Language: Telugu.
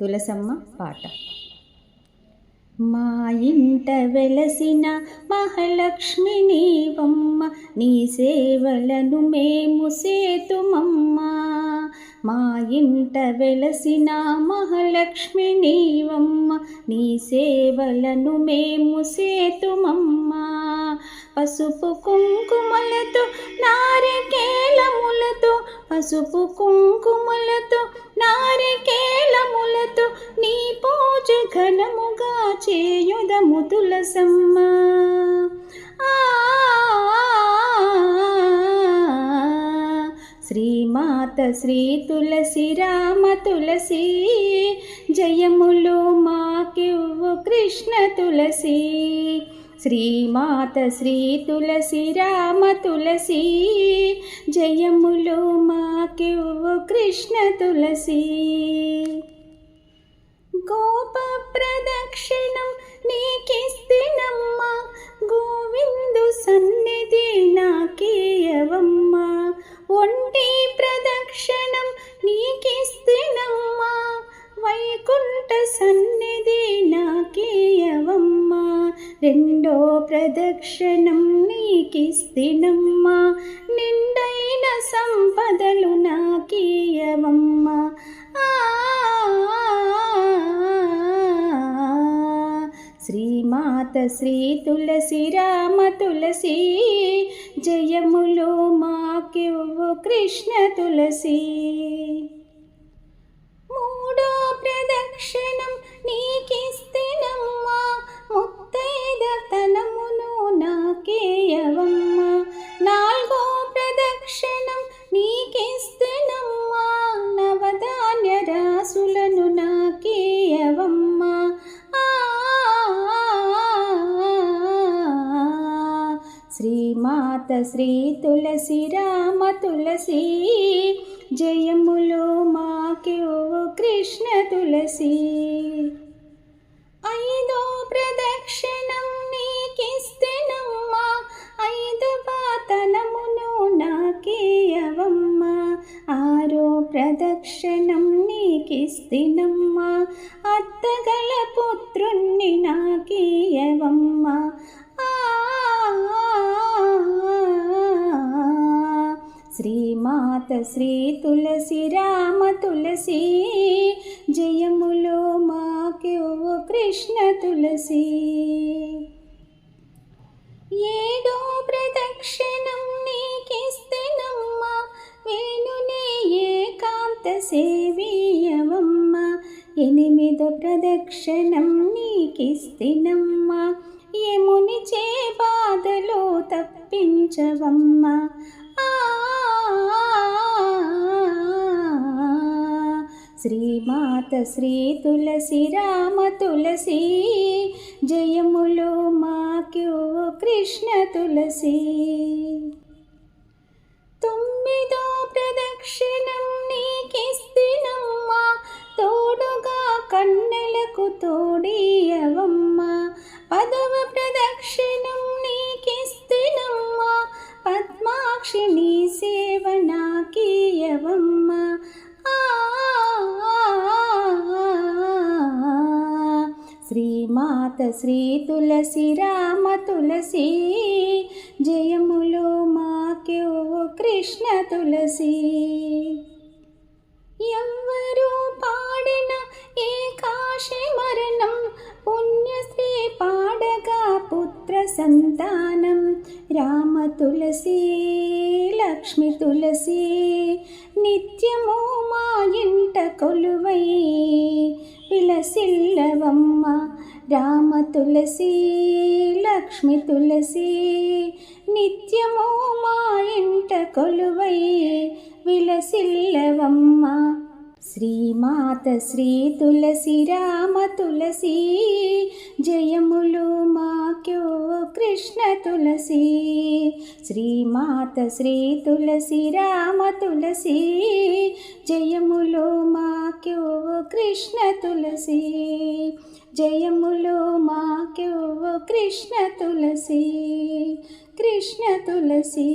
తులసమ్మ పాట. మా ఇంట వెలసిన మహాలక్ష్మి నీవమ్మ నీ సేవలను మేము సేతుమమ్మా. మా ఇంట వెలసిన మహాలక్ష్మి నీవమ్మ నీ సేవలను మేము సేతుమమ్మ. పసుపు కుంకుమలతో నారికేలములతో పసుపు కుంకుమలతో నారికేలములతో నీ పూజ ఘనముగా చేయుదము తులసమ్మ. ఆ, శ్రీ తులసి రామ తులసి జయములు మాకివ్వు కృష్ణ తులసి. శ్రీమాత శ్రీ తులసి రామ తులసి జయములు మాకివ్వు కృష్ణ తులసి. గోప ప్రదక్షిణం నీకిస్త వైకుంఠ సన్నిధి నాకేయవమ్మా. రెండో ప్రదక్షిణం నీకిస్తినమ్మా. నిండైన సంపదలు నాకేయవమ్మా. ఆ శ్రీమాత శ్రీ తులసి రామ తులసి జయములు మాకివ్వు కృష్ణ తులసి. మూడో దర్శనం నీకిస్తేనమ్మా ముత్తైద తనమును శ్రీమాత శ్రీ తులసి రామ తులసి జయములు మాకు కృష్ణ తులసి. ఐదో ప్రదక్షిణం నీకిస్తేనమ్మా ఐదు పాతనమును నాకేయవమ్మ ఆరో ప్రదక్షిణం నీకిస్తేనమ్మా అత్తగల పుత్రుణ్ణి నాకేయవమ్మ మాత శ్రీ తులసి రామ తులసి జయములు ఓ కృష్ణ తులసి. ఏడో ప్రదక్షిణం నీకిస్తేనమ్మా వేణునే ఏకాంత సేవీయవమ్మ. ఎనిమిదో ప్రదక్షిణం నీకిస్తేనమ్మా యముని చే బాధలో తప్పించవమ్మ. శ్రీమాత శ్రీ తులసి రామ తులసి జయములు మాక్యో కృష్ణ తులసి. తొమ్మిదో ప్రదక్షిణం నీకిస్తినమ్మా తోడుగా కన్నెలకు తోడియవమ్మ. పదవ శ్రీ తులసి రామ తులసి. జయములు మాక్యో కృష్ణ తులసి. ఎవ్వరూ పాడిన ఏకాశి మరణం పుణ్యశ్రీ పాడగా పుత్ర సంతానం. రామ తులసి లక్ష్మి తులసి నిత్యము మా ఇంట కొలువై. విలసిల్లవమ్మ రామ తులసి లక్ష్మి తులసి నిత్యము మా ఇంట కొలువై విలసిల్లవమ్మ. శ్రీమాత శ్రీ తులసి రామ తులసి జయములు మాక్యో కృష్ణ తులసి. శ్రీమాత శ్రీ తులసి రామ తులసి జయములు మాక్యో కృష్ణ తులసి. జయములు మాక్యో కృష్ణ తులసి కృష్ణ తులసి.